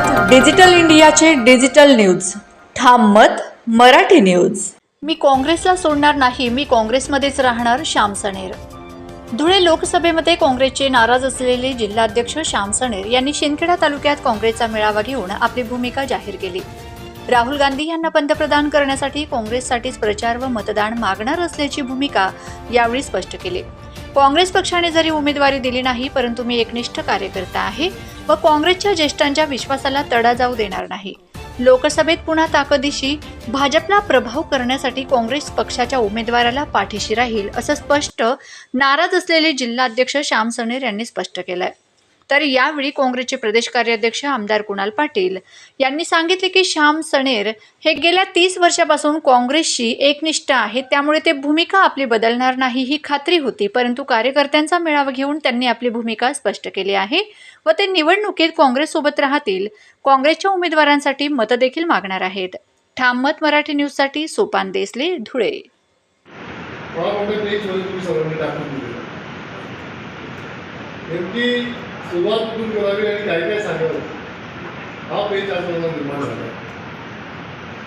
मत डिजिटल इंडियाचे digital news. ठाम मत मराठी न्यूज. मी काँग्रेसला सोडणार नाही मी काँग्रेसमध्येच राहणार श्याम सणेर धुळे लोकसभेमध्ये काँग्रेसचे नाराज असलेले जिल्हाध्यक्ष श्याम सणेर यांनी शिंदखेडा तालुक्यात काँग्रेसचा मेळावा घेऊन आपली भूमिका जाहीर केली. राहुल गांधी यांना पंतप्रधान करण्यासाठी काँग्रेससाठीच प्रचार व मतदान मागणार असल्याची भूमिका यावेळी स्पष्ट केली. काँग्रेस पक्षाने जरी उमेदवारी दिली नाही परंतु मी एकनिष्ठ कार्यकर्ता आहे. व काँग्रेसच्या ज्येष्ठांच्या विश्वासाला तडा जाऊ देणार नाही. लोकसभेत पुन्हा ताकदीशी भाजपला प्रभाव करण्यासाठी काँग्रेस पक्षाच्या उमेदवाराला पाठीशी राहील असं स्पष्ट नाराज असलेले जिल्हाध्यक्ष श्याम सणेर यांनी स्पष्ट केलंय. तर यावेळी काँग्रेसचे प्रदेश कार्याध्यक्ष आमदार कुणाल पाटील यांनी सांगितले की श्याम सणेर हे गेल्या तीस वर्षापासून काँग्रेसशी एकनिष्ठ आहेत. त्यामुळे ते भूमिका आपली बदलणार नाही ही खात्री होती. परंतु कार्यकर्त्यांचा मेळावा घेऊन त्यांनी आपली भूमिका स्पष्ट केली आहे व ते निवडणुकीत काँग्रेससोबत राहतील. काँग्रेसच्या उमेदवारांसाठी मतं देखील मागणार आहेत. ठाम मत मराठी न्यूजसाठी सोपान देसले धुळे. मला सुरुवात कुठून करावी आणि काय काय सांगावं? हा पेज आज मला निर्माण झाला.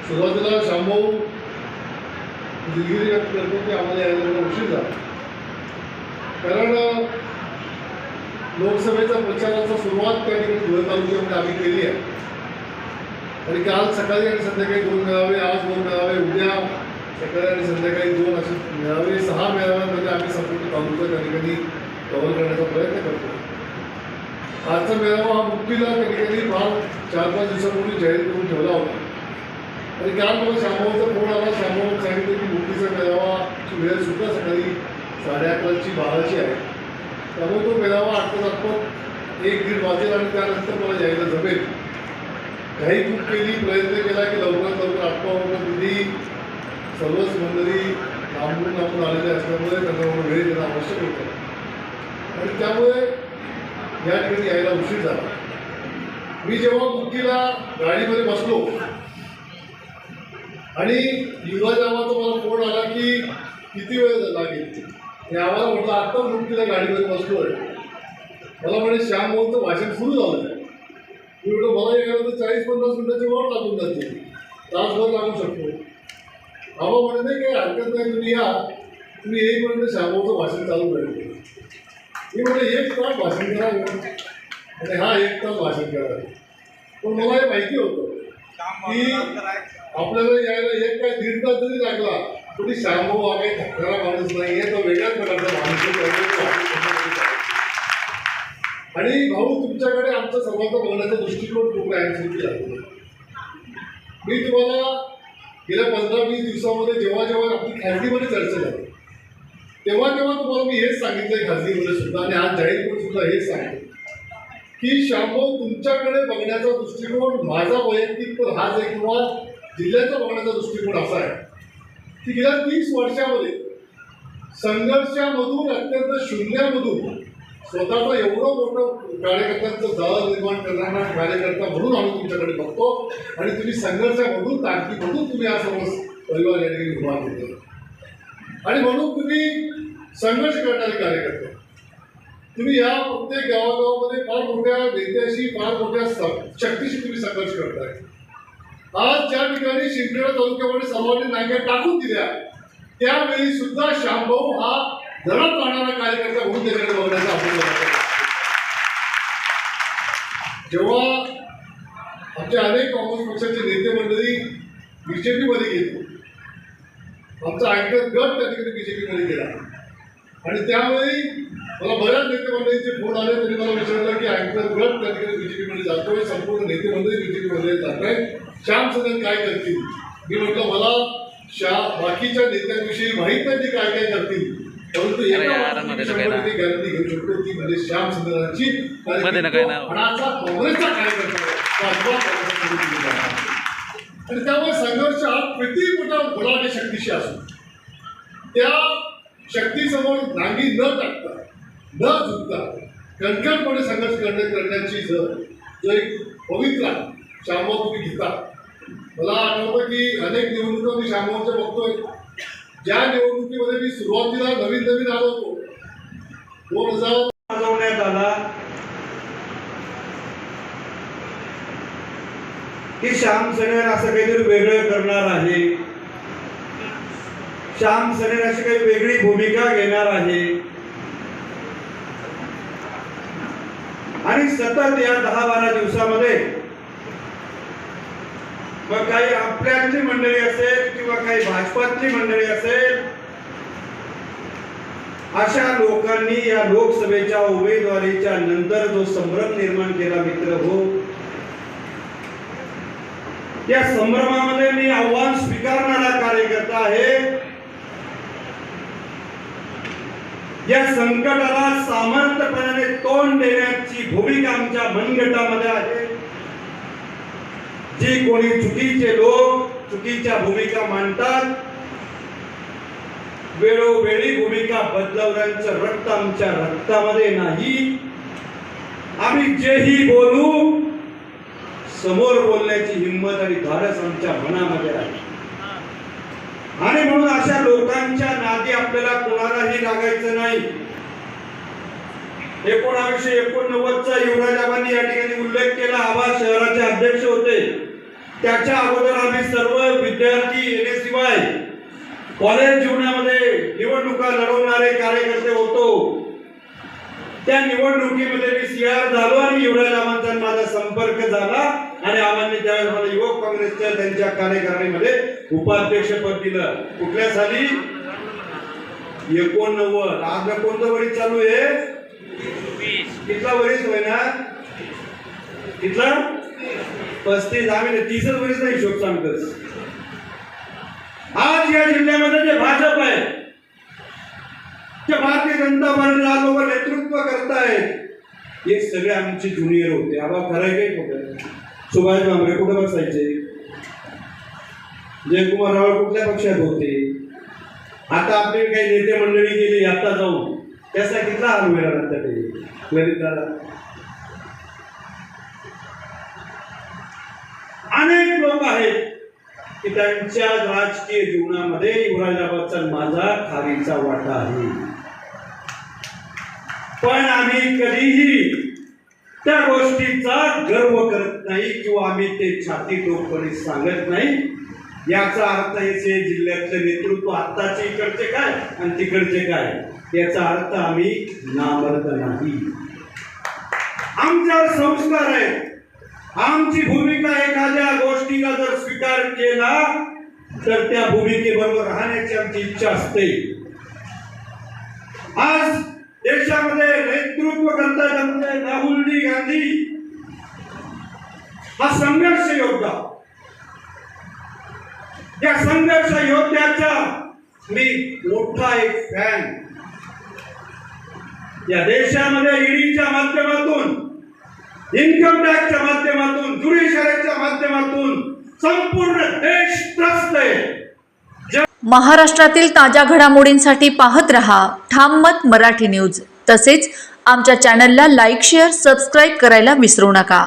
सुरुवातीला शांभाऊ दिलगिरी व्यक्त करतो की आम्हाला यायला उशीर झाला. कारण लोकसभेचा प्रचाराचा सुरुवात त्या ठिकाणी धुळे तालुक्यामध्ये आम्ही केली आहे. आणि काल सकाळी आणि संध्याकाळी दोन मेळावे आज दोन मेळावे उद्या सकाळी आणि संध्याकाळी दोन असे मेळावे सहा मेळाव्यांमध्ये आम्ही संपूर्ण तालुका त्या ठिकाणी कव्हर करण्याचा प्रयत्न करतो. आजचा मेळावा हा मुक्तीला कधी कधी फार चार पाच दिवसापूर्वी जाहीर करून ठेवला होता. आणि काल मला शांभाऊचा फोन आला. श्यामोहन सांगितलं की मुक्तीचा मेळावाची वेळ सुद्धा सकाळी साडे अकराची बाराची आहे. त्यामुळे तो मेळावा आटपत आटपत एक दीड वाजेल आणि त्यानंतर मला जायला जमेल. काही खूप केली प्रयत्न केला की लवकरात लवकर आटपावरून दिली. सर्वच मंडळी लांबून लांबून आलेले असल्यामुळे त्यांना वेळ देणं आवश्यक होतं. आणि त्यामुळे या ठिकाणी यायला उशीर झाला. मी जेव्हा मुक्तीला गाडीमध्ये बसलो आणि युवराजावाचा मला फोन आला की किती वेळ लागेल? मी आम्हाला म्हटलं आत्ता मुक्तीला गाडीमध्ये बसलो आहे मला म्हणे श्याम तर भाषण सुरू झालं आहे मी म्हटलं मला यायला तर चाळीस पन्नास मिनिटाची वर लागून जाते. तासभर लागू शकतो. आबा म्हणे नाही काही हरकत नाही तुम्ही या. तुम्ही येईपर्यंत श्यामोचं भाषण चालू करेल मी म्हणजे एक तास भाषण करावं आणि हा एक तास भाषण करावं पण मला हे माहिती होतं की आपल्याला यायला एक काय दीड तास जरी लागला तरी श्यामभाऊ हा काही थकणारा माणूस नाही आहे तो वेगळ्याच प्रकारचा माणूस आणि भाऊ तुमच्याकडे आमचा सर्वांचा बघण्याचा दृष्टिकोन खूप आहे आहे मी तुम्हाला गेल्या पंधरा वीस दिवसामध्ये जेव्हा जेव्हा आपली खाजगीमध्ये चर्चा झाली तेव्हा तेव्हा तुम्हाला मी हेच सांगितलंय खासगीमध्ये सुद्धा आणि आज जाहीरपणे सुद्धा हेच सांगितलं की शामभाऊ तुमच्याकडे बघण्याचा दृष्टिकोन माझा वैयक्तिक तर हाच आहे किंवा जिल्ह्याचा बघण्याचा दृष्टिकोन असा आहे. की गेल्या तीस वर्षामध्ये संघर्षामधून अत्यंत शून्यामधून स्वतःचं एवढं मोठं कार्यकर्त्यांचं जाळं निर्माण करणारा कार्यकर्ता म्हणून आम्ही तुमच्याकडे बघतो. आणि तुम्ही संघर्षामधून ताकदीमधून तुम्ही हा समज परिवार या ठिकाणी उभा आणि म्हणून तुम्ही संघर्ष करणारे कार्यकर्ते. तुम्ही या प्रत्येक गावागावामध्ये फार मोठ्या नेत्याशी फार मोठ्या शक्तीशी तुम्ही संघर्ष करताय. आज ज्या ठिकाणी शिंदखेडा तालुक्यामध्ये सर्वांनी नांग्या टाकून दिल्या त्यावेळी सुद्धा श्यामभाऊ हा धरण पाहणारा कार्यकर्ता म्हणून त्याच्याकडे बघण्याचा आपण जेव्हा आमचे अनेक काँग्रेस पक्षाचे नेते मंडळी बीजेपीमध्ये गेले आमचा अँकर गट त्या ठिकाणी बीजेपीमध्ये गेला. आणि त्यावेळी मला बऱ्याच नेते मंडळींचे फोन आले त्यांनी मला विचारलं की अँकर गट त्या ठिकाणी बीजेपीमध्ये जातोय संपूर्ण नेते मंडळी बीजेपीमध्ये जात आहेत श्याम सदन काय करतील? मी म्हटलं मला शा बाकीच्या नेत्यांविषयी माहीत नाही ते काय काय करतील. परंतु मध्ये गॅरंटी घेऊ शकतो ती म्हणजे श्याममध्ये. मनाचा काँग्रेसचा कार्यकर्ता आणि त्यामुळे संघर्ष हा किती मोठा गुलाटी शक्तीशी असतो त्या शक्तीसमोर नांगी न टाकता न झुकता कणकणपणे संघर्ष करण्या करण्याची जर जो एक पवित्र श्यामभाऊ तुम्ही घेता मला आठवतं की अनेक निवडणुका मी श्यामभाऊच्या बघतोय. ज्या निवडणुकीमध्ये मी सुरुवातीला नवीन नवीन आलो होतो. दोन हजार वाजवण्यात आला की श्याम सनेर असं काहीतरी वेगळं करणार आहे. श्याम सनेर अशी काही वेगळी भूमिका घेणार आहे. आणि सतत या दहा बारा दिवसामध्ये मग काही आपल्यातली मंडळी असेल किंवा काही भाजपातली मंडळी असेल अशा लोकांनी या लोकसभेच्या उमेदवारीच्या नंतर जो संभ्रम निर्माण केला मित्र हो या संभ्रमामध्ये मी आव्हान स्वीकारणारा कार्यकर्ता आहे. या संकटाला सामर्थ्यपणाने तोंड देण्याची भूमिका आमच्या मनगटामध्ये आहे. जी कोणी चुकीचे लोक चुकीच्या भूमिका मांडतात वेळोवेळी भूमिका बदलवण्याचं रक्त आमच्या रक्तामध्ये नाही. आम्ही जेही बोलू समोर बोलण्याची हिंमत आणि धाडस आमच्या मनामध्ये आहे. आणि म्हणून अशा लोकांच्या नादी आपल्याला कोणालाही लागायचं नाही. एकोणावीसशे एकोणनव्वदचा युवराजाबांनी या ठिकाणी उल्लेख केला. आबा शहराचे अध्यक्ष होते. त्याच्या अगोदर आम्ही सर्व विद्यार्थी येण्याशिवाय कॉलेज जीवनामध्ये निवडणुका लढवणारे कार्यकर्ते होतो. त्या निवडणुकीमध्ये मी सीआर झालो आणि युवराजाबांचा माझा संपर्क झाला. आणि आबांनी त्यावेळेस मला युवक काँग्रेसच्या त्यांच्या कार्यकारिणीमध्ये उपाध्यक्ष पद दिलं. कुठल्या साली? एकोणनव्वद. आज कोणतं वरीस चालू आहे? कितला वरीस होय ना? कितला? पस्तीस. आम्ही तीसच वरीस नाही हिशोब सांगतच आज या जिल्ह्यामध्ये जे भाजप आहे ते भारतीय जनता पार्टीला लोक नेतृत्व करतायत हे सगळे आमचे ज्युनियर होते. आबा खरं काही कुठं सुभाष भामरे कुठे बसायचे? जयकुमार रावळ कुठल्या पक्षात होते? आता आपले काही नेते मंडळी गेली आता जाऊन त्याचा किती हार मिळाला आता ते ललिताला अनेक लोक आहेत की त्यांच्या राजकीय जीवनामध्ये युवराजाबादचा माझा खारीचा वाटा आहे. पण आम्ही कधीही त्या गोष्टीचा गर्व करत नाही किंवा आम्ही ते छाती टोकपणे सांगत नाही. याचा अर्थ याचे जिल्ह्यातलं नेतृत्व आत्ताचे इकडचे काय आणि तिकडचे काय? याचा अर्थ आम्ही नामर्द नाही. आमच्यावर संस्कार आहे आमची भूमिका एखाद्या गोष्टीला जर स्वीकार केला तर त्या भूमिकेबरोबर राहण्याची आमची इच्छा असते. आज देशामध्ये नेतृत्व करता आमचे हा संघर्ष योद्धा. या संघर्ष योद्ध्याचा मी मोठा एक फॅन या देशामध्ये ईडीच्या माध्यमातून इन्कम टॅक्सच्या माध्यमातून जुडिशरीच्या माध्यमातून संपूर्ण देश त्रस्त आहे. महाराष्ट्रातील ताज्या घडामोडींसाठी पाहत रहा ठाम मत मराठी न्यूज. तसेच आमच्या चॅनलला लाईक शेअर सबस्क्राईब करायला विसरू नका.